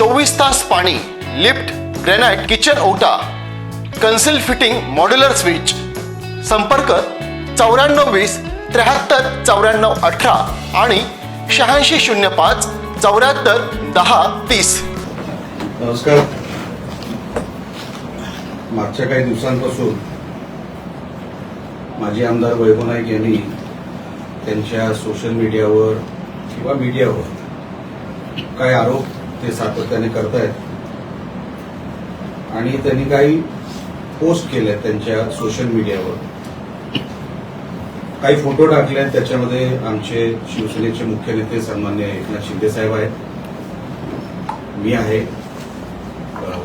चोवीस तास पाणी लिफ्ट ग्रेनाइट किचन ओटा कन्सिल फिटिंग मॉड्युलर स्विच. संपर्क चौऱ्याण्णव वीस त्र्याहत्तर चौऱ्याण्णव अठरा आणि शहाऐंशी शून्य पाच चौऱ्याहत्तर दहा तीस. नमस्कार. मागच्या काही दिवसांपासून माजी आमदार वैभव नाईक यांनी त्यांच्या सोशल मीडियावर किंवा मीडियावर काही आरोप ते सातत्याने करतायत. आणि त्यांनी काही पोस्ट केल्या त्यांच्या सोशल मीडियावर. काही फोटो टाकले आहेत त्याच्यामध्ये आमचे शिवसेनेचे मुख्य नेते सन्मान्य एकनाथ शिंदे साहेब आहेत. मी आहे.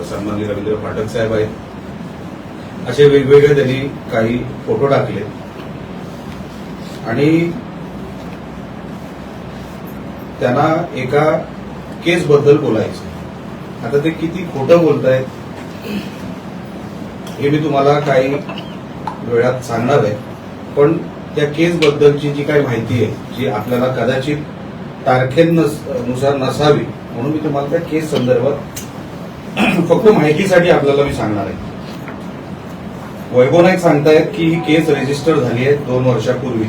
सन्मान्य रवींद्र फाटक साहेब आहेत. असे वेगवेगळे त्यांनी काही फोटो टाकले. आणि त्यांना एका केस बद्दल बोलायचं आता ते किती खोटं बोलतायत हे मी तुम्हाला काही वेळात सांगणार आहे. पण त्या केस बद्दलची जी काही माहिती आहे जी आपल्याला कदाचित तारखेनुसार नसावी म्हणून मी तुम्हाला त्या केस संदर्भात फक्त माहितीसाठी आपल्याला मी सांगणार आहे. वैभव नाईक सांगतायत की ही केस रजिस्टर झाली आहे दोन वर्षापूर्वी.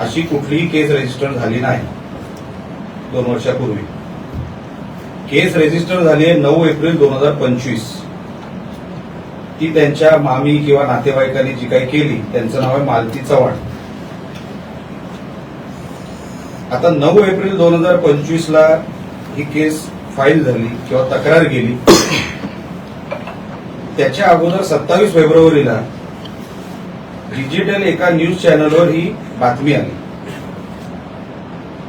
अशी कुठलीही केस रजिस्टर झाली नाही. दोन वर्षापूर्वी. केस रजिस्टर झाली आहे नऊ एप्रिल दोन हजार पंचवीस. ती त्यांच्या मामी किंवा नातेवाईकांनी जी काही केली त्यांचं नाव आहे मालती चव्हाण. आता नऊ एप्रिल दोन हजार पंचवीस ला ही केस फाईल झाली किंवा तक्रार गेली. त्याच्या अगोदर सत्तावीस फेब्रुवारीला डिजिटल एका न्यूज चॅनलवर ही बातमी आली.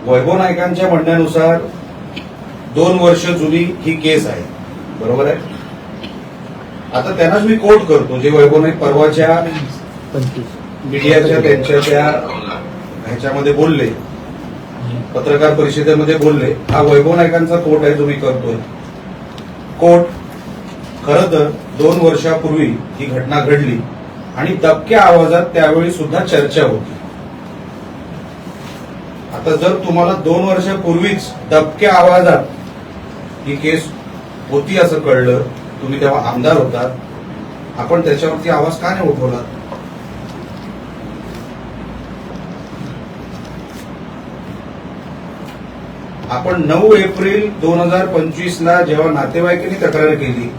वैभव नायकांच्या म्हणण्यानुसार दोन वर्ष जुनी ही केस आहे. बरोबर आहे? आता त्यांनाच मी कोट करतो जे वैभव नाईक परवाच्या मीडियाच्या त्यांच्या त्या ह्याच्यामध्ये बोलले पत्रकार परिषदेमध्ये बोलले हा वैभव नायकांचा कोट आहे जो मी करतोय. कोट खर तर दोन वर्षापूर्वी ही घटना घडली आणि दबक्या आवाजात त्यावेळी सुद्धा चर्चा होती. आता जर तुम्हाला दोन वर्षापूर्वीच दबक्या आवाजात ही केस होती असं कळलं तुम्ही तेव्हा आमदार होतात. आपण त्याच्यावरती आवाज का नाही उठवला? आपण नऊ एप्रिल दोन हजार पंचवीस ला जेव्हा नातेवाईकांनी तक्रार केली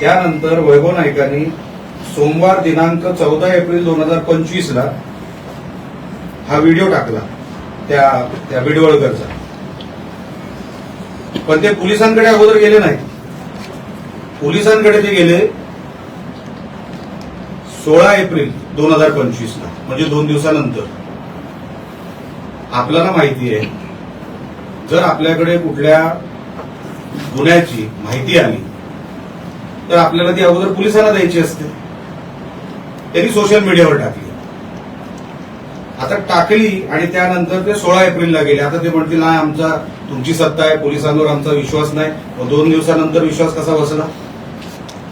त्यानंतर वैभव नाईकांनी सोमवार दिनांक चौदा एप्रिल दोन हजार पंचवीस ला हा व्हिडिओ टाकला त्या त्या बिडवळकरचा पण ते पोलिसांकडे अगोदर गेले नाही पोलिसांकडे ते गेले सोळा एप्रिल दोन हजार पंचवीस ला म्हणजे दोन दिवसानंतर. आपल्याला माहिती आहे जर आपल्याकडे कुठल्या गुन्ह्याची माहिती आली तर आपल्याला ती अगोदर पोलिसांना द्यायची असते. त्यांनी सोशल मीडियावर टाकली. आता टाकली आणि त्यानंतर ते सोळा एप्रिलला गेले. आता ते म्हणतील नाही आमचा तुमची सत्ता आहे पोलिसांवर आमचा विश्वास नाही. मग दोन दिवसानंतर विश्वास कसा बसला?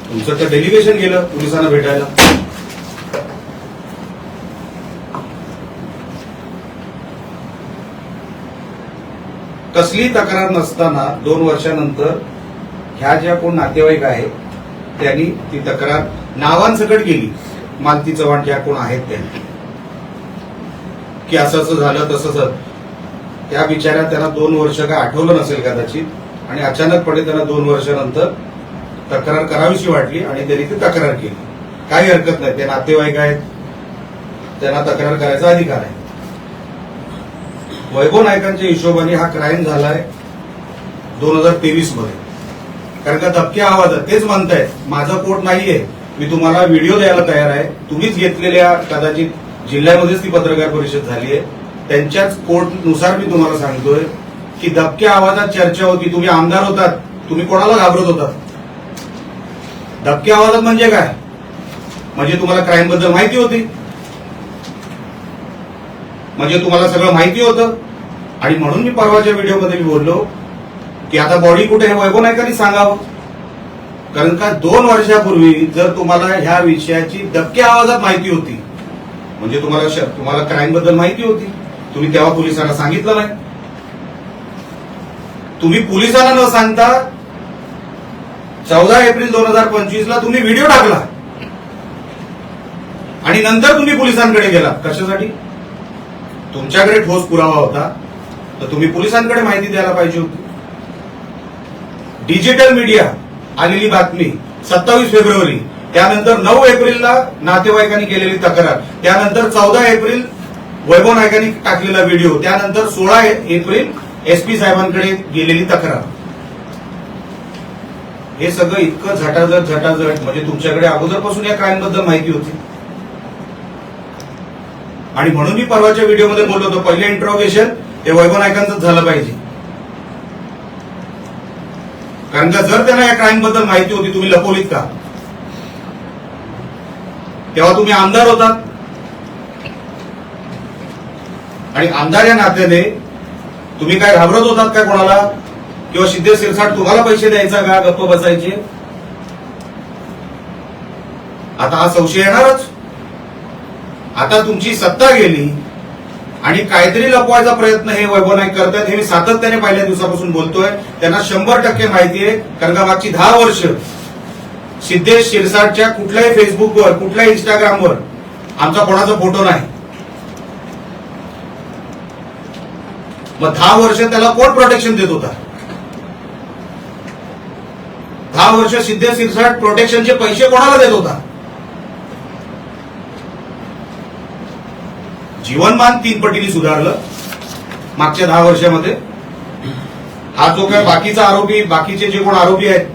तुमचं तर डेलिगेशन गेलं पोलिसांना भेटायला. कसली तक्रार नसताना दोन वर्षानंतर ह्या ज्या कोण नातेवाईक आहेत त्यांनी ती तक्रार नावांसकट गेली मालती चव्हाण ज्या कोण आहेत त्यांनी. की असं असं झालं तसं सर त्या बिचाऱ्या त्यांना दोन वर्ष काय आठवलं नसेल कदाचित? आणि अचानकपणे त्यांना दोन वर्षानंतर तक्रार करावीशी वाटली आणि त्यांनी ती तक्रार केली. काही हरकत नाही. ते नातेवाईक आहेत. त्यांना तक्रार करायचा अधिकार आहे. वैभव नायकांच्या हिशोबाने हा क्राईम झालाय दोन हजार तेवीसमध्ये कारण का धपक्या आवाजात तेच म्हणतायत माझं पोट नाहीये. मी तुम्हाला व्हिडिओ द्यायला तयार आहे. तुम्हीच घेतलेल्या कदाचित जिल्ह्यामध्येच ती पत्रकार परिषद झाली आहे. त्यांच्याच कोर्टनुसार मी तुम्हाला सांगतोय की दबक्या आवाजात चर्चा होती. तुम्ही आमदार होतात. तुम्ही कोणाला घाबरत होता धक्के आवाजात म्हणजे काय? म्हणजे तुम्हाला क्राईमबद्दल माहिती होती. म्हणजे तुम्हाला सगळं माहिती होतं. आणि म्हणून मी परवाच्या व्हिडिओमध्ये मी बोललो की आता बॉडी कुठे हे वैभव नायकांनी सांगावं. कारण का दोन वर्षापूर्वी जर तुम्हाला ह्या विषयाची धक्के आवाजात माहिती होती म्हणजे तुम्हाला श- तुम्हाला क्राईमबद्दल माहिती होती. तुम्ही तेव्हा पोलिसांना सांगितलं नाही. तुम्ही पोलिसांना न सांगता चौदा एप्रिल दोन हजार पंचवीस ला तुम्ही व्हिडिओ टाकला. आणि नंतर तुम्ही पोलिसांकडे गेला. कशासाठी? तुमच्याकडे ठोस पुरावा होता. तर तुम्ही पोलिसांकडे माहिती द्यायला पाहिजे होती. डिजिटल मीडिया आलेली बातमी सत्तावीस फेब्रुवारी त्यानंतर नऊ एप्रिलला नातेवाईकांनी केलेली तक्रार. त्यानंतर चौदा एप्रिल वैभव नायकांनी टाकलेला व्हिडिओ. त्यानंतर सोळा एप्रिल एसपी साहेबांकडे गेलेली तक्रार. हे सगळं इतकं झटाझट झटाझट. म्हणजे तुमच्याकडे अगोदरपासून या क्राईमबद्दल माहिती होती. आणि म्हणून मी परवाच्या व्हिडिओमध्ये बोललो होतो पहिले इंट्रोगेशन ते वैभव नायकांचं झालं पाहिजे. कारण का जर त्यांना या क्राईमबद्दल माहिती होती तुम्ही लपवलीत का? तेव्हा तुम्ही आमदार होतात. आणि आमदार या नात्याने तुम्ही काय घाबरत होतात काय कोणाला? किंवा सिद्धेश सिरसाट तुम्हाला पैसे द्यायचा का? गप्प बसायचे? आता हा संशय येणारच. आता तुमची सत्ता गेली आणि काहीतरी लपवायचा प्रयत्न हे वैभव नाईक करतायत हे मी सातत्याने पहिल्या दिवसापासून बोलतोय. त्यांना शंभर टक्के माहिती आहे कारण का मागची दहा वर्ष सिद्धेश शिरसाटच्या कुठल्याही फेसबुकवर कुठल्याही इंस्टाग्रामवर आमचा कोणाचा फोटो नाही. मग दहा वर्ष त्याला कोण प्रोटेक्शन देत होता? दहा वर्ष सिद्धेश शिरसाट प्रोटेक्शनचे पैसे कोणाला देत होता? जीवनमान तीन पटीने सुधारलं मागच्या दहा वर्षामध्ये. हा जो काय बाकीचा आरोपी बाकीचे जे कोण आरोपी आहेत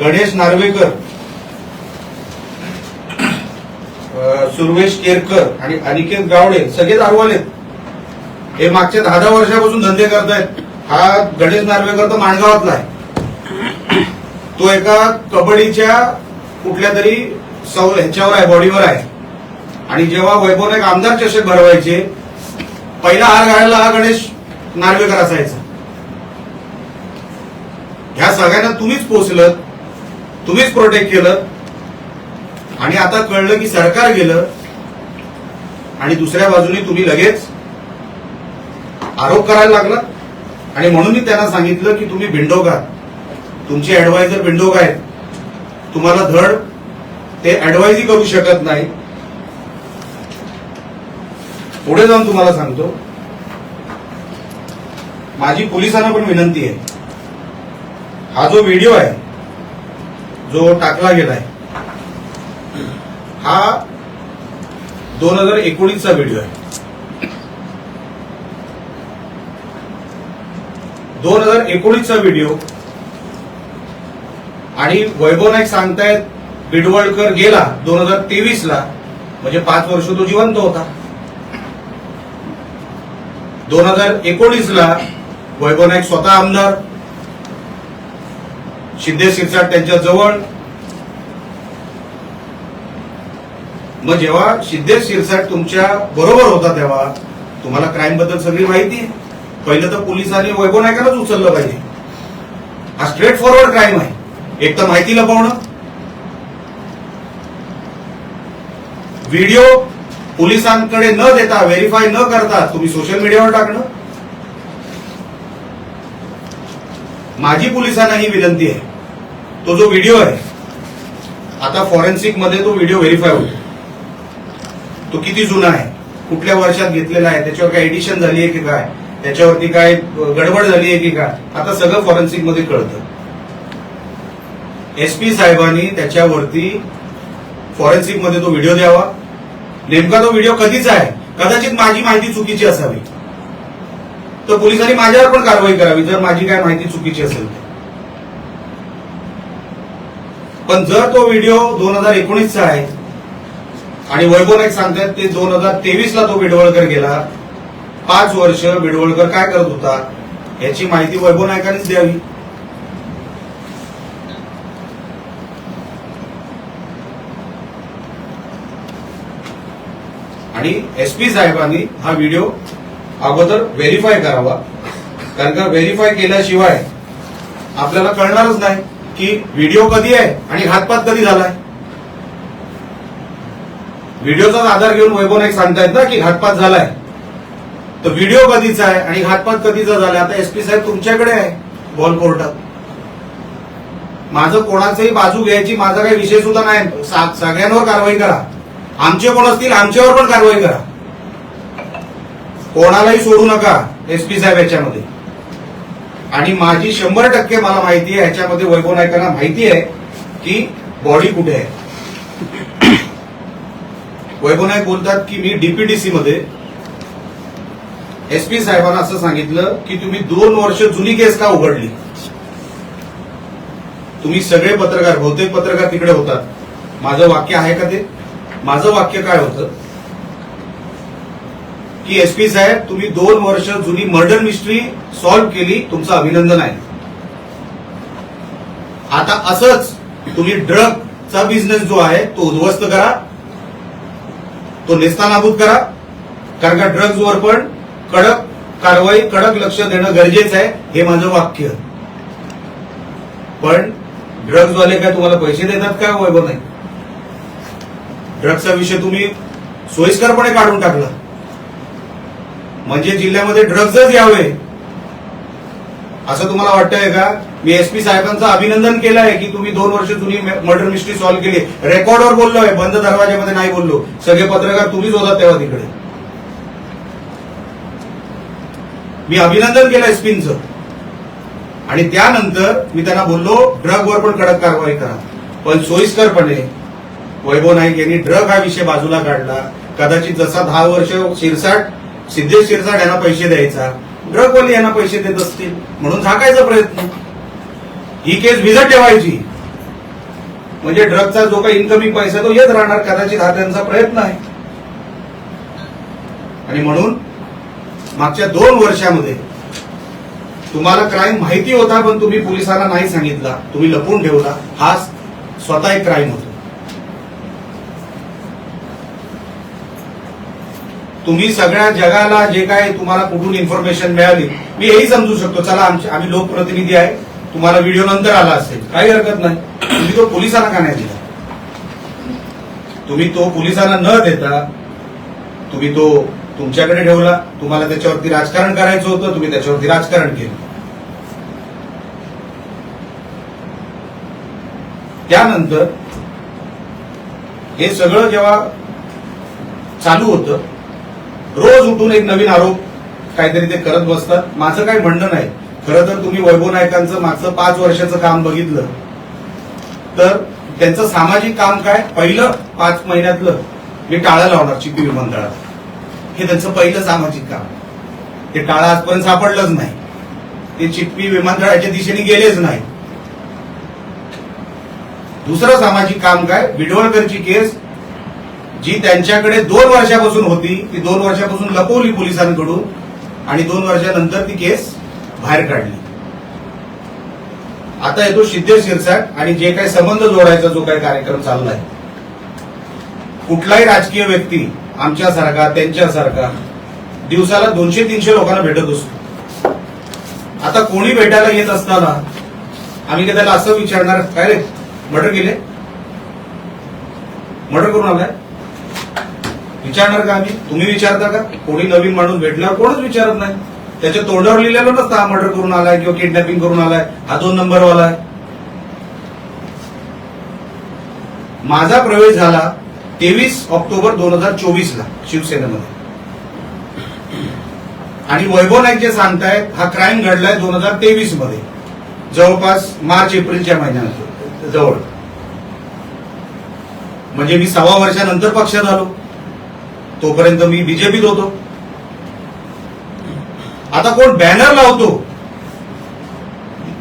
गणेश नार्वेकर सुरवेश केरकर आणि अनिकेत गावडे सगळेच दारूवालेत हे मागच्या दहा दहा वर्षापासून धंदे करतायत. हा गणेश नार्वेकर तर माणगावातला आहे. तो एका कबड्डीच्या कुठल्या तरी सौ ह्याच्यावर आहे बॉडीवर आहे. आणि जेव्हा वैभव एक आमदार चषक भरवायचे पहिला हार घालायला हा गणेश नार्वेकर असायचा. ह्या सगळ्यांना तुम्हीच पोचलत तुम्हीच प्रोटेक्ट केलं. आणि आता कळलं की सरकार गेलं. आणि दुसऱ्या बाजूने तुम्ही लगेच आरोप करायला लागला आणि म्हणून मी त्यांना सांगितलं की तुम्ही भिंडोक आहात. तुमचे ऍडवायझर बिंडोग आहेत. तुम्हाला धड ते ऍडवाइजही करू शकत नाही. पुढे जाऊन तुम्हाला सांगतो. माझी पोलिसांना पण विनंती आहे. हा जो व्हिडिओ आहे जो टाकला गेलाय. हा दोन हजार एकोणीसचा व्हिडिओ आहे. दोन हजार एकोणीसचा व्हिडिओ आणि वैभव नाईक सांगतायत बिडवळकर गेला दोन हजार तेवीस ला म्हणजे पाच वर्ष तो जिवंत होता. दोन हजार एकोणीस ला वैभव नाईक स्वतः आमदार शिंदे शिरसाट त्यांच्या जवळ. मग जेव्हा शिंदे शिरसाट तुमच्या बरोबर होता तेव्हा तुम्हाला क्राईमबद्दल सगळी माहिती? पहिलं तर पोलिसांनी वैभव नायकालाच उचललं पाहिजे. हा स्ट्रेट फॉरवर्ड क्राईम आहे. एक तर माहिती लपवणं व्हिडिओ पोलिसांकडे न देता व्हेरीफाय न करता तुम्ही सोशल मीडियावर टाकणं. माझी पोलिसांना ही विनंती आहे. तो जो व्हिडिओ आहे आता फॉरेन्सिकमध्ये तो व्हिडिओ व्हेरीफाय होतो. तो किती जुना आहे? कुठल्या वर्षात घेतलेला आहे? त्याच्यावर काय एडिशन झाली आहे की काय? त्याच्यावरती काय गडबड झाली आहे की काय? आता सगळं फॉरेन्सिकमध्ये कळतं. एसपी साहेबांनी त्याच्यावरती फॉरेन्सिकमध्ये तो व्हिडिओ द्यावा. नेमका तो व्हिडिओ कधीचा आहे? कदाचित माझी माहिती चुकीची असावी. तर पोलिसांनी माझ्यावर पण कारवाई करावी जर माझी काय माहिती चुकीची असेल तर. पण जर तो व्हिडिओ दोन हजार एकोणीसचा आहे आणि वैभव नाईक सांगतात ते दोन हजार तेवीस ला तो बिडवळकर गेला पाच वर्ष बिडवळकर काय करत होता याची माहिती वैभव नायकांनीच द्यावी. आणि एस पी साहेबांनी हा व्हिडिओ अगोदर व्हेरीफाय करावा कारण का व्हेरीफाय केल्याशिवाय आपल्याला कळणारच नाही. की व्हिडिओ कधी आहे आणि घातपात कधी झालाय? व्हिडिओचाच आधार घेऊन वैभव नाईक सांगतायत ना की घातपात झालाय. तर व्हिडिओ कधीचा आहे आणि घातपात कधीचा झालाय? आता एसपी साहेब तुमच्याकडे आहे बॉल कोर्टात. माझं कोणाचंही बाजू घ्यायची माझा काही विषय सुद्धा नाही. सगळ्यांवर कारवाई करा. आमचे कोण असतील आमच्यावर पण कारवाई करा. कोणालाही सोडू नका एसपी साहेब याच्यामध्ये. आणि माझी शंभर टक्के मला माहिती आहे याच्यामध्ये वैभव नायकांना माहिती आहे की बॉडी कुठे आहे. वैभव नाईक बोलतात की मी डीपीडीसी मध्ये एसपी साहेबांना असं सांगितलं की तुम्ही दोन वर्ष जुनी केस का उघडली. तुम्ही सगळे पत्रकार बहुतेक पत्रकार तिकडे होतात. माझं वाक्य आहे का ते? माझं वाक्य काय होतं? की एसपी साहेब तुम्ही दोन वर्ष जुनी मर्डर मिस्ट्री सॉल्व्ह केली तुमचं अभिनंदन आहे. आता असंच तुम्ही ड्रगचा बिझनेस जो आहे तो उद्ध्वस्त करा. तो नेस्तानाबूत करा. कारण का ड्रग्जवर पण कडक कारवाई कडक लक्ष देणं गरजेचं आहे हे माझं वाक्य. पण ड्रग्जवाले काय तुम्हाला पैसे देतात का वैभव नाही? ड्रग्जचा विषय तुम्ही सोयीस्करपणे काढून टाकला. म्हणजे जिल्ह्यामध्ये ड्रग्जच यावे. असं तुम्हाला वाटतंय का? मी एसपी साहेबांचं अभिनंदन केलं आहे की तुम्ही दोन वर्ष जुनी मर्डर मिस्ट्री सॉल्व्ह केली. रेकॉर्डवर बोललोय बंद दरवाजामध्ये नाही बोललो. सगळे पत्रकार तुम्हीच होता तेव्हा तिकडे. मी अभिनंदन केलं एसपींचं आणि त्यानंतर मी त्यांना बोललो ड्रगवर पण कडक कारवाई करा. पण सोयीस्करपणे वैभव नाईक यांनी ड्रग हा विषय बाजूला काढला. कदाचित जसा दहा वर्ष शिरसाट सिद्धेश शिरसाट यांना पैसे द्यायचा ड्रगवाले यांना पैसे देत असतील म्हणून झाकायचा प्रयत्न. ही केस भिजत ठेवायची. म्हणजे ड्रगचा जो काही इन्कमिंग पैसा तो येत राहणार कदाचित हा त्यांचा प्रयत्न आहे. आणि म्हणून मागच्या दोन वर्षामध्ये तुम्हाला क्राईम माहिती होता पण तुम्ही पोलिसांना नाही सांगितला. तुम्ही लपवून ठेवला. हा स्वतः एक क्राईम होता. तुम्ही सगळ्या जगाला जे काय तुम्हाला कुठून इन्फॉर्मेशन मिळाली मी हेही समजू शकतो. चला आमचे आम्ही लोकप्रतिनिधी आहे. तुम्हाला व्हिडिओ नंतर आला असेल. काही हरकत नाही. तुम्ही तो पोलिसांना का नाही दिला? तुम्ही तो पोलिसांना न देता तुम्ही तो तुमच्याकडे ठेवला. तुम्हाला त्याच्यावरती राजकारण करायचं होतं तुम्ही त्याच्यावरती राजकारण केलं. त्यानंतर हे सगळं जेव्हा चालू होतं रोज उठून एक नवीन आरोप काहीतरी ते करत बसतात. माझं काही म्हणणं नाही. खरं तर तुम्ही वैभव नायकांचं मागचं पाच वर्षाचं काम बघितलं. तर त्यांचं सामाजिक काम काय? पहिलं पाच महिन्यातलं मी टाळं लावणार चिपी विमानतळात. हे त्यांचं पहिलं सामाजिक काम. ते टाळा आजपर्यंत सापडलंच नाही. ते चिपी विमानतळाच्या दिशेने गेलेच नाही. दुसरं सामाजिक काम काय? बिडवळकरची केस जी त्यांच्याकडे दोन वर्षापासून होती ती दोन वर्षापासून लपवली पोलिसांकडून आणि दोन वर्षानंतर ती केस बाहेर काढली. आता येतो सिद्धेश शिरसाट आणि जे काही संबंध जोडायचा जो काही कार्यक्रम चाललाय. कुठलाही राजकीय व्यक्ती आमच्यासारखा त्यांच्यासारखा दिवसाला दोनशे तीनशे लोकांना भेटत असतो. आता कोणी भेटायला येत असताना आम्ही काय त्याला असं विचारणार काय रे? मर्डर केले? मर्डर करून आलाय? विचारणार का आम्ही? तुम्ही विचारता का? कोणी नवीन माणूस भेटल्यावर कोणच विचारत नाही. त्याच्या तोंडावर लिहिलेलं नसतं हा मर्डर करून आलाय किंवा किडनॅपिंग करून आलाय. हा दोन नंबरवाला आहे. माझा प्रवेश झाला तेवीस ऑक्टोबर दोन हजार चोवीस ला शिवसेनेमध्ये. आणि वैभव नाईक जे सांगतायत हा क्राईम घडलाय दोन हजार तेवीसमध्ये जवळपास मार्च एप्रिलच्या महिन्यात जवळ. म्हणजे मी सव्वा वर्षानंतर पक्षात आलो. तोपर्यंत मी बीजेपीत होतो. आता कोण बॅनर लावतो?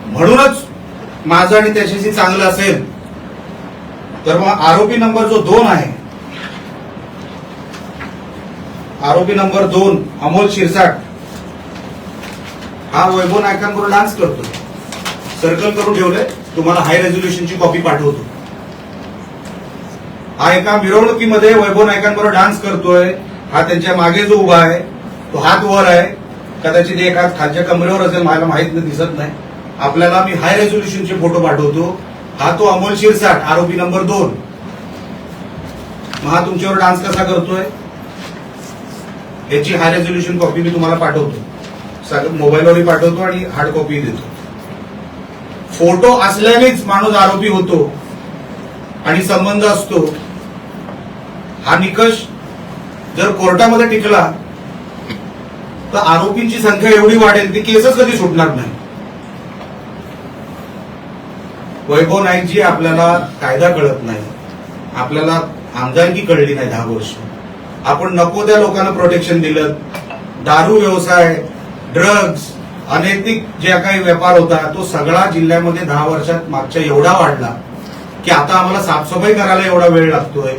म्हणूनच माझं आणि त्याच्याशी चांगलं असेल तर मग आरोपी नंबर जो दोन आहे आरोपी नंबर दोन अमोल शिरसाट हा वैभव नायकांकडून डान्स करतो सर्कल करून ठेवलंय तुम्हाला हाय रेझोल्युशनची कॉपी पाठवतो. हा एका मिरवणुकीमध्ये वैभव नायकांबरोबर डान्स करतोय. हा त्यांच्या मागे जो उभा आहे तो हात वर आहे. कदाचित एक हात खालच्या कमरेवर असेल मला माहीत नाही दिसत नाही. आपल्याला मी हाय रेझोल्युशनचे फोटो पाठवतो. हा तो अमोल शिरसाट आरोपी नंबर दोन. मग हा तुमच्यावर डान्स कसा करतोय? याची हाय रेझोल्युशन कॉपी मी तुम्हाला पाठवतो. सगळं मोबाईलवरही पाठवतो आणि हार्ड कॉपी देतो. फोटो असल्यानेच माणूस आरोपी होतो आणि संबंध असतो. हा निकष जर कोर्टामध्ये टिकला तर आरोपींची संख्या एवढी वाढेल ती केसच कधी सुटणार नाही. वैभव नाईकजी आपल्याला कायदा कळत नाही. आपल्याला आमदारकी कळली नाही दहा वर्ष. आपण नको त्या लोकांना प्रोटेक्शन दिलं. दारू व्यवसाय ड्रग्ज अनैतिक जे काही व्यापार होता तो सगळा जिल्ह्यामध्ये दहा वर्षात मागच्या एवढा वाढला की आता आम्हाला साफसफाई करायला एवढा वेळ लागतोय.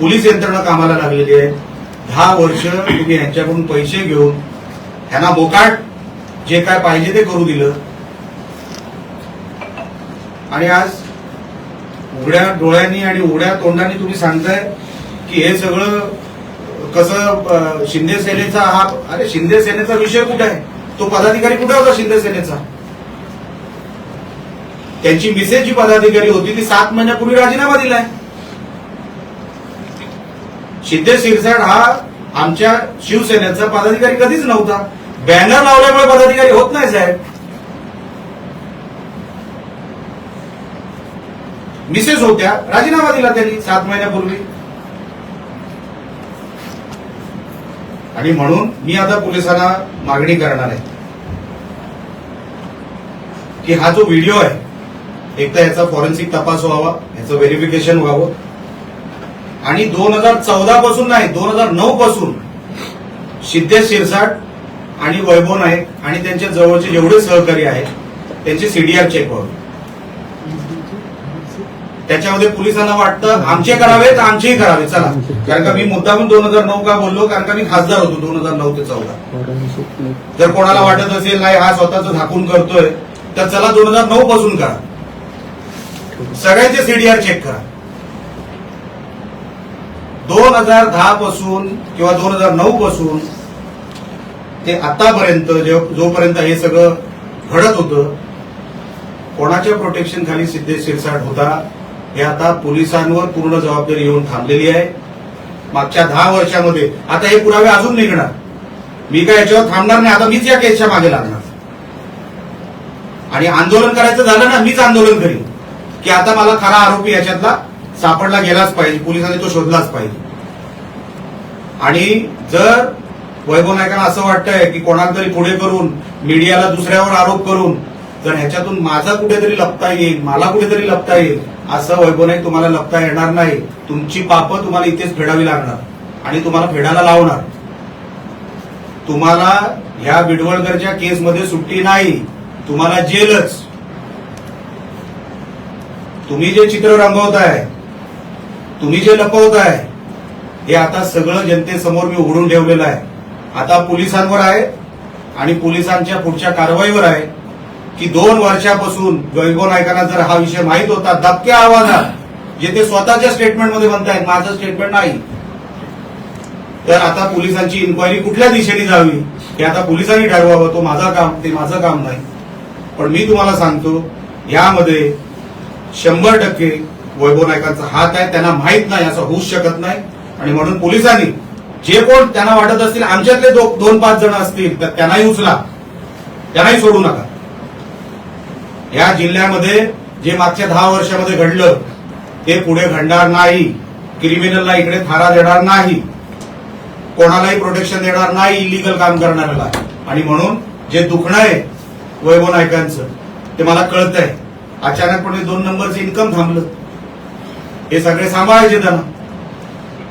पोलीस यंत्रणा कामाला लागलेली आहे. दहा वर्ष तुम्ही यांच्याकडून पैसे घेऊन ह्यांना बोकाट जे काय पाहिजे ते करू दिलं. आणि आज उघड्या डोळ्यांनी आणि उघड्या तोंडाने तुम्ही सांगताय की हे सगळं कसं शिंदे सेनेचा हा अरे शिंदे सेनेचा विषय कुठे आहे? तो पदाधिकारी कुठे होता शिंदे सेनेचा? त्यांची मिसेस जी पदाधिकारी होती ती सात महिन्यापूर्वी राजीनामा दिलाय. शिंदे शिरसाट हा आमच्या शिवसेनेचा पदाधिकारी कधीच नव्हता. बॅनर लावल्यामुळे पदाधिकारी होत नाही साहेब. मिसेस होत्या. राजीनामा दिला त्यांनी सात महिन्यापूर्वी. आणि म्हणून मी आता पोलिसांना मागणी करणार आहे. की हा जो व्हिडिओ आहे एक तर याचा फॉरेन्सिक तपास व्हावा याचं व्हेरिफिकेशन व्हावं. आणि दोन हजार चौदा पासून नाही दोन हजार नऊ पासून सिद्धेश शिरसाट आणि वैभव नाईक आणि त्यांच्या जवळचे जेवढे सहकारी आहेत त्यांचे सीडीआर चेक व्हावे त्याच्यामध्ये पोलिसांना वाटतं आमचे करावे तर आमचेही करावे चला. कारण का मी मुद्दामून दोन हजार नऊ का बोललो? कारण का मी खासदार होतो दोन हजार नऊ ते चौदा. जर कोणाला वाटत असेल नाही हा स्वतःच झाकून करतोय तर चला दोन हजार नऊ पासून करा. सगळ्यांचे सीडीआर चेक करा. दोन हजार दहा पासून किंवा दोन हजार नऊ पासून ते आतापर्यंत जोपर्यंत हे सगळं घडत होतं कोणाच्या प्रोटेक्शन खाली सिद्धेश शिरसाट होता हे आता पोलिसांवर पूर्ण जबाबदारी येऊन थांबलेली आहे. मागच्या दहा वर्षामध्ये आता हे पुरावे अजून निघणार. मी काय याच्यावर थांबणार नाही आता मीच या केसच्या मागे लागणार. आणि आंदोलन करायचं झालं ना मीच आंदोलन करीन. की आता मला खरा आरोपी याच्यातला सापडला गेलाच पाहिजे पोलिसांनी तो शोधलाच पाहिजे. आणि जर वैभव नायकांना असं वाटतंय की कोणाला तरी पुढे करून मीडियाला दुसऱ्यावर आरोप करून जर ह्याच्यातून माझा कुठेतरी लपता येईल मला कुठेतरी लपता येईल असं वैभव नाईक तुम्हाला लपता येणार नाही. तुमची पापं तुम्हाला इथेच फेडावी लागणार आणि तुम्हाला फेडायला लावणार. तुम्हाला ह्या बिडवळकरच्या केसमध्ये सुट्टी नाही तुम्हाला जेलच. तुम्ही जे चित्र रंगवताय तुम्ही जे लपवताय हे आता सगळं जनतेसमोर मी उघडून ठेवलेलं आहे. आता पोलिसांवर आहे आणि पोलिसांच्या पुढच्या कारवाईवर आहे की दोन वर्षापासून वैभव नायकांना जर हा विषय माहीत होता दबक्या आवाजात जे ते स्वतःच्या स्टेटमेंटमध्ये म्हणतायत माझं स्टेटमेंट नाही. तर आता पोलिसांची इन्क्वायरी कुठल्या दिशेने जावी हे आता पोलिसांनी ठरवावं तो माझा काम ते माझं काम नाही. पण मी तुम्हाला सांगतो यामध्ये शंभर टक्के वैभव नायकांचा हात आहे त्यांना माहीत नाही असं होऊच शकत नाही. आणि म्हणून पोलिसांनी जे कोण त्यांना वाटत असतील आमच्यातले दो- दोन पाच जण असतील तर त्यांनाही उचला. त्यांनाही सोडू नका. या जिल्ह्यामध्ये जे मागच्या दहा वर्षामध्ये घडलं ते पुढे घडणार नाही. क्रिमिनलला इकडे थारा देणार नाही. कोणालाही प्रोटेक्शन देणार नाही इलिगल काम करणाऱ्याला. आणि म्हणून जे दुखणं आहे वैभव नायकांचं ते मला कळत आहे अचानकपणे दोन नंबरचं इन्कम थांबलं. हे सगळे सांभाळायचे त्यांना.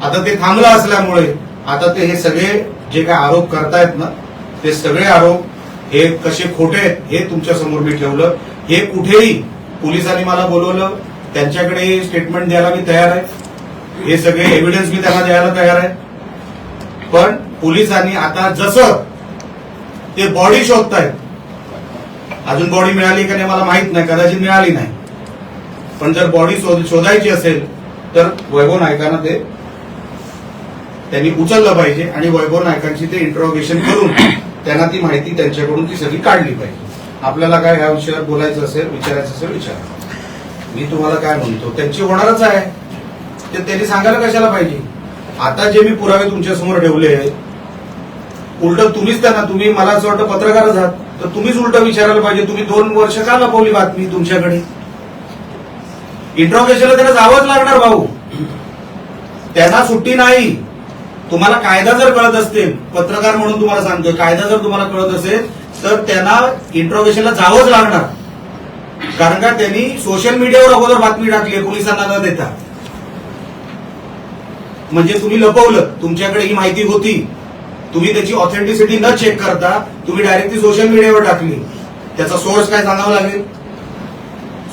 आता ते थांबलं असल्यामुळे आता ते हे सगळे जे काय आरोप करतायत ना ते सगळे आरोप हे कसे खोटे आहेत हे तुमच्यासमोर मी ठेवलं. हे कुठेही पोलिसांनी मला बोलवलं त्यांच्याकडे स्टेटमेंट द्यायला मी तयार आहे. हे सगळे एव्हिडन्स मी त्यांना द्यायला तयार आहे. पण पोलिसांनी आता जसं ते बॉडी शोधतायत अजून बॉडी मिळाली का नाही मला माहीत नाही कदाचित मिळाली नाही. पण जर बॉडी शोधायची असेल तर वैभव नायकांना ते त्यांनी उचललं पाहिजे आणि वैभव नायकांची ते इंट्रोगेशन करून त्यांना ती माहिती त्यांच्याकडून ती सगळी काढली पाहिजे. आपल्याला काय ह्या विषयावर बोलायचं असेल विचारायचं असेल विचारा. मी तुम्हाला काय म्हणतो त्यांची होणारच आहे. ते त्यांनी सांगायला कशाला पाहिजे? आता जे मी पुरावे तुमच्यासमोर ठेवले आहेत उलट तुम्हीच त्यांना तुम्ही मला असं वाटतं पत्रकारच आहात तर तुम्हीच उलट विचारायला पाहिजे. तुम्ही दोन वर्ष का लपवली बातमी तुमच्याकडे? इंट्रोगेशनला त्याला जावंच लागणार भाऊ. त्यांना सुट्टी नाही. तुम्हाला कायदा जर कळत असते पत्रकार म्हणून तुम्हाला सांगतोय कायदा जर तुम्हाला कळत असेल तर त्यांना इंट्रोगेशनला जावंच लागणार. कारण का त्यांनी सोशल मीडियावर अगोदर बातमी टाकली पोलिसांना न देता. म्हणजे तुम्ही लपवलं तुमच्याकडे ही माहिती होती. तुम्ही त्याची ऑथेंटिसिटी न चेक करता तुम्ही डायरेक्टली सोशल मीडियावर टाकली. त्याचा सोर्स काय सांगावा लागेल?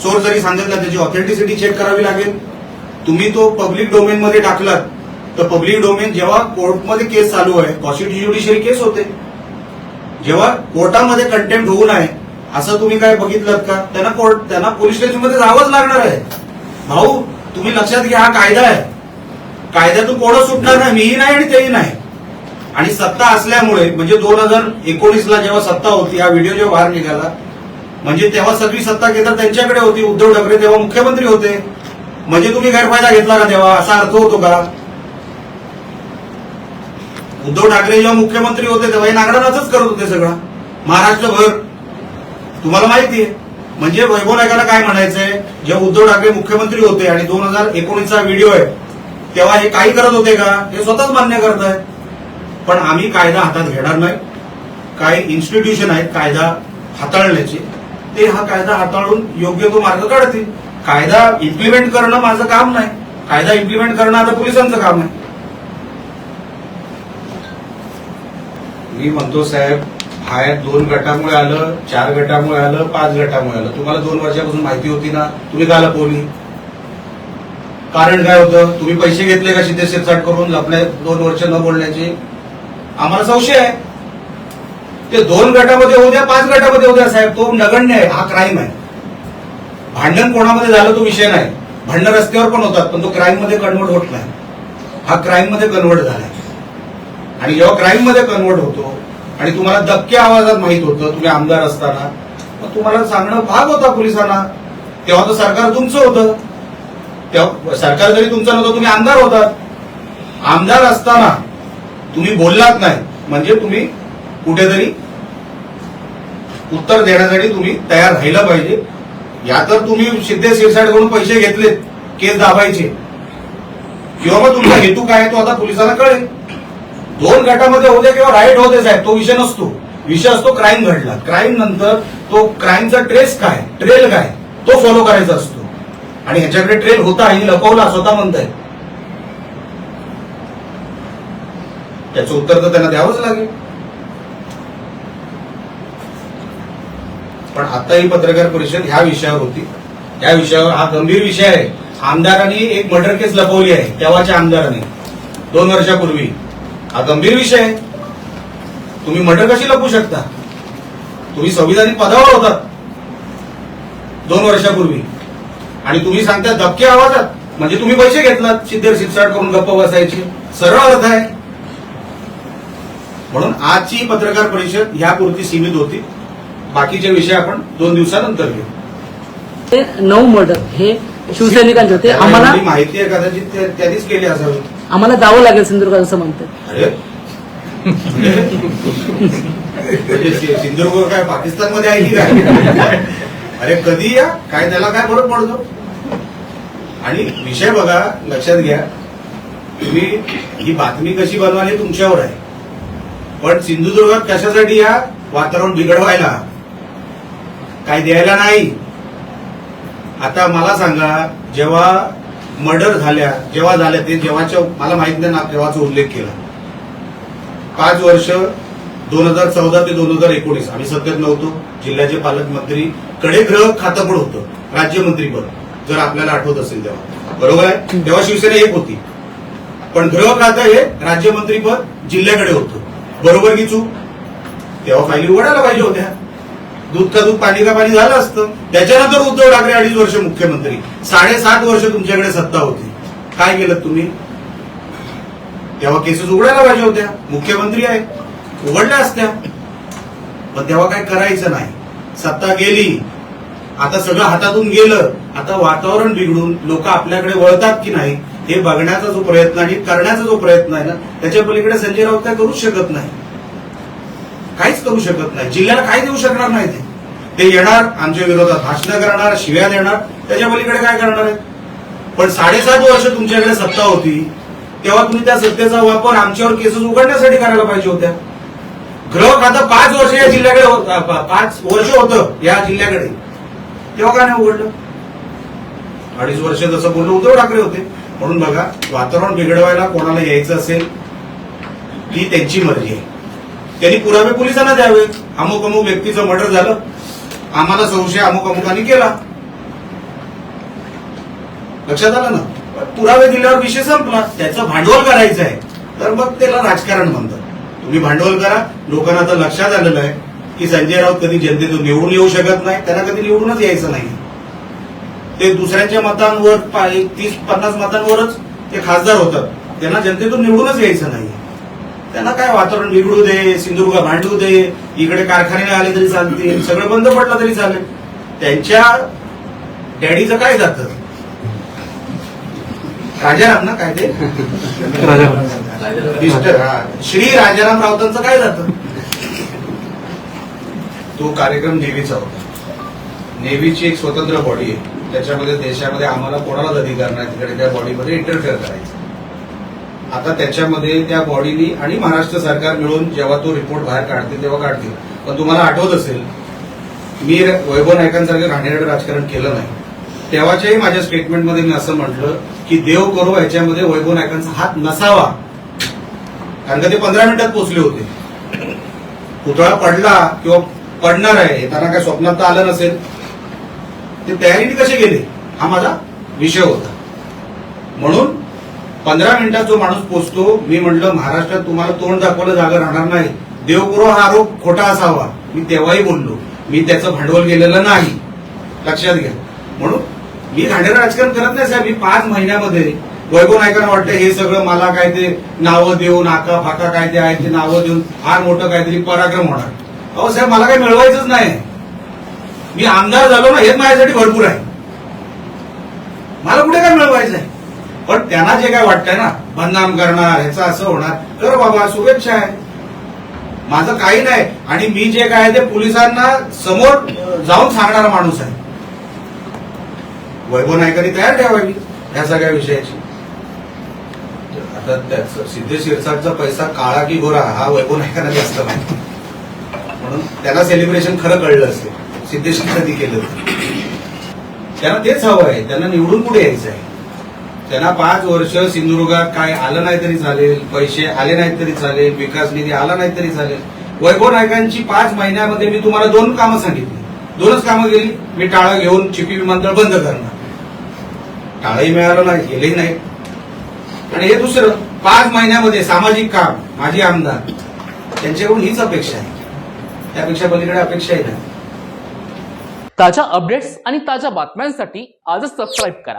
सोर्स जरी सांगितला त्याची ऑथेंटिसिटी चेक करावी लागेल. तुम्ही तो पब्लिक डोमेन मध्ये टाकलात तर पब्लिक डोमेन जेव्हा कोर्टमध्ये केस चालू आहे कॉन्स्टिट्युशनरी केस होते. जेव्हा कोर्टामध्ये कंटेम्प्ट होऊ नये असं तुम्ही काय बघितलं का? त्यांना कोर्ट त्यांना पोलीस स्टेशनमध्ये जावंच लागणार आहे. भाऊ तुम्ही लक्षात घ्या हा कायदा आहे. कायद्यातून कोणच सुटणार नाही मीही नाही आणि तेही नाही. आणि सत्ता असल्यामुळे म्हणजे दोन हजार एकोणीसला जेव्हा सत्ता होती हा व्हिडिओ जेव्हा बाहेर निघाला म्हणजे तेव्हा सगळी सत्ता केंद्र त्यांच्याकडे होती उद्धव ठाकरे तेव्हा मुख्यमंत्री होते. म्हणजे तुम्ही गैरफायदा घेतला का तेव्हा? असा अर्थ होतो का? उद्धव ठाकरे जेव्हा मुख्यमंत्री होते तेव्हा हे नागरानाच करत होते सगळं. महाराष्ट्रभर. तुम्हाला माहिती आहे म्हणजे वैभव नायकाला काय म्हणायचंय? जेव्हा उद्धव ठाकरे मुख्यमंत्री होते आणि दोन हजार एकोणीसचा व्हिडिओ आहे तेव्हा हे काही करत होते का? हे स्वतःच मान्य करत आहे पण आम्ही कायदा हातात घेणार नाही. काही इन्स्टिट्यूशन आहेत कायदा हाताळण्याची. ते हा कायदा हाताळून योग्य तो मार्ग काढतील. कायदा इम्प्लिमेंट करणं माझं काम नाही. कायदा इम्प्लिमेंट करणं आता पोलिसांचं काम आहे मी म्हणतो साहेब बाहेर दोन गटामुळे आलं चार गटामुळे आलं पाच गटामुळे आलं. तुम्हाला दोन वर्षापासून माहिती होती ना तुम्ही का लपवली? कारण काय होतं? तुम्ही पैसे घेतले का शिंदे शिरसाट करून? आपल्या दोन वर्ष न बोलण्याचे? आम्हाला संशय आहे. ते दोन गटामध्ये होऊ द्या पाच गटामध्ये होऊ द्या साहेब. तो नगण्य आहे हा क्राईम आहे. भांडण कोणामध्ये झालं तो विषय नाही. भांडण रस्त्यावर पण होतात पण तो क्राईममध्ये कन्वर्ट होत नाही. हा क्राईममध्ये कन्वर्ट झालाय आणि जेव्हा क्राईममध्ये कन्वर्ट होतो आणि तुम्हाला दबक्या आवाजात माहीत होतं तुम्ही आमदार असताना मग तुम्हाला सांगणं भाग होता पोलिसांना. तेव्हा तर सरकार तुमचं होतं. तेव्हा सरकार जरी तुमचं नव्हतं तुम्ही आमदार होतात. आमदार असताना तुम्ही बोललात नाही. म्हणजे तुम्ही कुठेतरी उत्तर देण्यासाठी तुम्ही तयार राहिलं पाहिजे. या तर तुम्ही सिद्धे शिरसाटकडून पैसे घेतलेत केस दाबायचे. किंवा मग तुमचा हेतू काय तो आता पोलिसांना कळेल. दोन गटामध्ये होते किंवा राईट होते साहेब तो विषय नसतो. विषय असतो क्राईम घडला. क्राईम नंतर तो क्राईमचा ट्रेस काय ट्रेल काय तो फॉलो करायचा असतो. आणि ह्याच्याकडे ट्रेल होता आणि लपवला स्वतः म्हणताय. त्याचं उत्तर तर त्यांना द्यावंच लागेल. पण आता ही पत्रकार परिषद ह्या विषयावर होती. या विषयावर हा गंभीर विषय आहे. आमदारांनी एक मर्डर केस लपवली आहे तेव्हाच्या आमदारांनी. दोन वर्षापूर्वी. हा गंभीर विषय आहे. तुम्ही मर्डर कशी लपवू शकता? तुम्ही संविधानिक पदावर होतात. दोन वर्षापूर्वी. आणि तुम्ही सांगता धक्के आवाजात. म्हणजे तुम्ही पैसे घेतलात सिद्धेर शिरसाट करून गप्प बसायचे. सरळ अर्थ आहे. म्हणून आजची पत्रकार परिषद ह्यापुरती सीमित होती. बाकीचे विषय आपण दोन दिवसानंतर घेऊ. ते नऊ मर्डर हे शिवसैनिकांचे होते. आम्हाला माहिती आहे कदाचित त्या- त्यांनीच केली असावी. आम्हाला जावं लागेल सिंधुदुर्गात असं म्हणतात अरे. म्हणजे सिंधुदुर्ग काय पाकिस्तानमध्ये आहे की काय अरे कधी या? काय त्याला काय फरक पडतो? आणि विषय बघा लक्षात घ्या. तुम्ही ही बातमी कशी बनवाली तुमच्यावर आहे. पण सिंधुदुर्गात कशासाठी या वातावरण बिघडवायला? काय द्यायला नाही. आता मला सांगा जेव्हा मर्डर झाल्या जेव्हा झाल्या ते जेव्हाच्या मला माहीत नाही ना तेव्हाचा उल्लेख केला. पाच वर्ष दोन हजार चौदा ते दोन हजार एकोणीस आम्ही सत्तेत नव्हतो. जिल्ह्याचे पालकमंत्री कडे गृह खातं पण होतं राज्यमंत्रीपद जर आपल्याला आठवत असेल तेव्हा. बरोबर आहे? तेव्हा शिवसेना एक होती. पण गृह खातं हे राज्यमंत्रीपद जिल्ह्याकडे होतं. बरोबर की चूक? तेव्हा फायली उघडायला पाहिजे होत्या. दूध का दूध पाणी का पाणी झालं असतं? त्याच्यानंतर उद्धव ठाकरे अडीच वर्ष मुख्यमंत्री. साडेसात वर्ष तुमच्याकडे सत्ता होती. काय केलं तुम्ही? तेव्हा केसेस उघडायला पाहिजे होत्या. मुख्यमंत्री आहे. उघडल्या असत्या. पण तेव्हा काय करायचं नाही. सत्ता गेली. आता सगळं हातातून गेलं. आता वातावरण बिघडून लोक आपल्याकडे वळतात की नाही हे बघण्याचा जो प्रयत्न आणि करण्याचा जो प्रयत्न आहे ना त्याच्या पलीकडे संजय राऊत काय करूच शकत नाही. काहीच करू शकत नाही. जिल्ह्याला काय देऊ शकणार नाही ते? ते येणार आमच्या विरोधात भाषणं करणार शिव्या देणार त्याच्या पलीकडे काय करणार आहेत पण साडेसात वर्ष तुमच्याकडे सत्ता होती तेव्हा तुम्ही त्या सत्तेचा वापर आमच्यावर केसेस उघडण्यासाठी करायला पाहिजे होत्या. गृह खातं पाच वर्ष या जिल्ह्याकडे पाच वर्ष होतं या जिल्ह्याकडे. तेव्हा का नाही उघडलं? अडीच वर्ष जसं बोललो उद्धव ठाकरे होते. म्हणून बघा वातावरण बिघडवायला कोणाला यायचं असेल ती त्यांची मर्जी आहे. त्यांनी पुरावे पोलिसांना द्यावे अमुक अमुक व्यक्तीचं मर्डर झालं. आम्हाला संशय अमुक अमुकांनी केला. लक्षात आलं ना? पुरावे दिल्यावर विषय संपला. त्याचं भांडवल करायचं आहे. तर मग त्याला राजकारण म्हणतात. तुम्ही भांडवल करा. लोकांना आता लक्षात आलेलं आहे की संजय राऊत कधी जनतेतून निवडून येऊ शकत नाही. त्यांना कधी निवडूनच यायचं नाही. ते दुसऱ्यांच्या मतांवर तीस पन्नास मतांवरच ते खासदार होतात. त्यांना जनतेतून निवडूनच यायचं नाही. त्यांना काय वातावरण बिघडू दे सिंधुदुर्ग भांडू दे इकडे कारखाने आले तरी चालतील सगळं बंद पडलं तरी चालेल. त्यांच्या डॅडीचं काय जातं? राजाराम ना काय ते? मिस्टर श्री राजाराम राऊतांचं काय जातं? तो कार्यक्रम नेव्हीचा होता. नेव्हीची एक स्वतंत्र बॉडी आहे. त्याच्यामध्ये देशामध्ये आम्हाला कोणालाच अधिकार नाही. तिकडे त्या बॉडीमध्ये इंटरफेअर करायचा. आता त्याच्यामध्ये त्या बॉडीनी आणि महाराष्ट्र सरकार मिळून जेव्हा तो रिपोर्ट बाहेर काढतील तेव्हा काढतील. पण तुम्हाला आठवत असेल मी वैभव नायकांसारखं घाणेरडं राजकारण केलं नाही. तेव्हाच्याही माझ्या स्टेटमेंटमध्ये मी असं म्हटलं की देव करो याच्यामध्ये वैभव नायकांचा हात नसावा. कारण का ते पंधरा मिनिटात पोहोचले होते. पुतळा पडला किंवा पडणार आहे येताना काय स्वप्नात तर आलं नसेल. ते तयारीने कसे गेले? हा माझा विषय होता. म्हणून पंधरा मिनिटात जो माणूस पोचतो मी म्हटलं महाराष्ट्रात तुम्हाला तोंड दाखवलं जागा राहणार नाही. देवगुरु हा आरोप खोटा असावा. मी तेव्हाही बोललो. मी त्याचं भांडवल गेलेलं नाही. लक्षात घ्या. म्हणून मी घाणेरं राजकारण करत नाही साहेब. मी पाच महिन्यामध्ये वैभव नायकांना वाटतं हे सगळं मला काय ते नावं देऊन आका फाका काय ते आहे ते नावं देऊन फार मोठं काहीतरी पराक्रम होणार. अहो साहेब मला काही मिळवायचंच नाही. मी आमदार झालो ना हेच माझ्यासाठी भरपूर आहे. मला कुठे काय मिळवायचं आहे पण त्यांना जे काय वाटतंय ना बदनाम करणार ह्याचं असं होणार तर बाबा शुभेच्छा आहे. माझं काही नाही. आणि मी जे काय ते पोलिसांना समोर जाऊन सांगणारा माणूस आहे. वैभव नायकांनी तयार ठेवावी या सगळ्या विषयाची. आता त्याच सिद्धे शिरसाटचा पैसा काळा की गोरा हा वैभव नायकांना जास्त माहिती म्हणून त्याला सेलिब्रेशन खरं कळलं असते सिद्धेशने कधी केलं त्याला त्यांना तेच हवं आहे. त्यांना निवडून पुढे यायचं आहे. त्यांना पाच वर्ष सिंधुदुर्गात काय आलं नाही तरी चालेल पैसे आले नाहीत तरी चालेल विकास निधी आला नाही तरी चालेल. वैभव नायकांची पाच महिन्यामध्ये मी तुम्हाला दोन कामं सांगितली. दोनच कामं गेली मी टाळं घेऊन चिपी विमानतळ बंद करणार. टाळंही मिळालं नाही गेलंही नाही. आणि हे दुसरं पाच महिन्यामध्ये सामाजिक काम माझी आमदार त्यांच्याकडून हीच अपेक्षा आहे. त्यापेक्षा पलीकडे अपेक्षाही नाही. ताज्या अपडेट्स आणि ताज्या बातम्यांसाठी आजच सबस्क्राईब करा.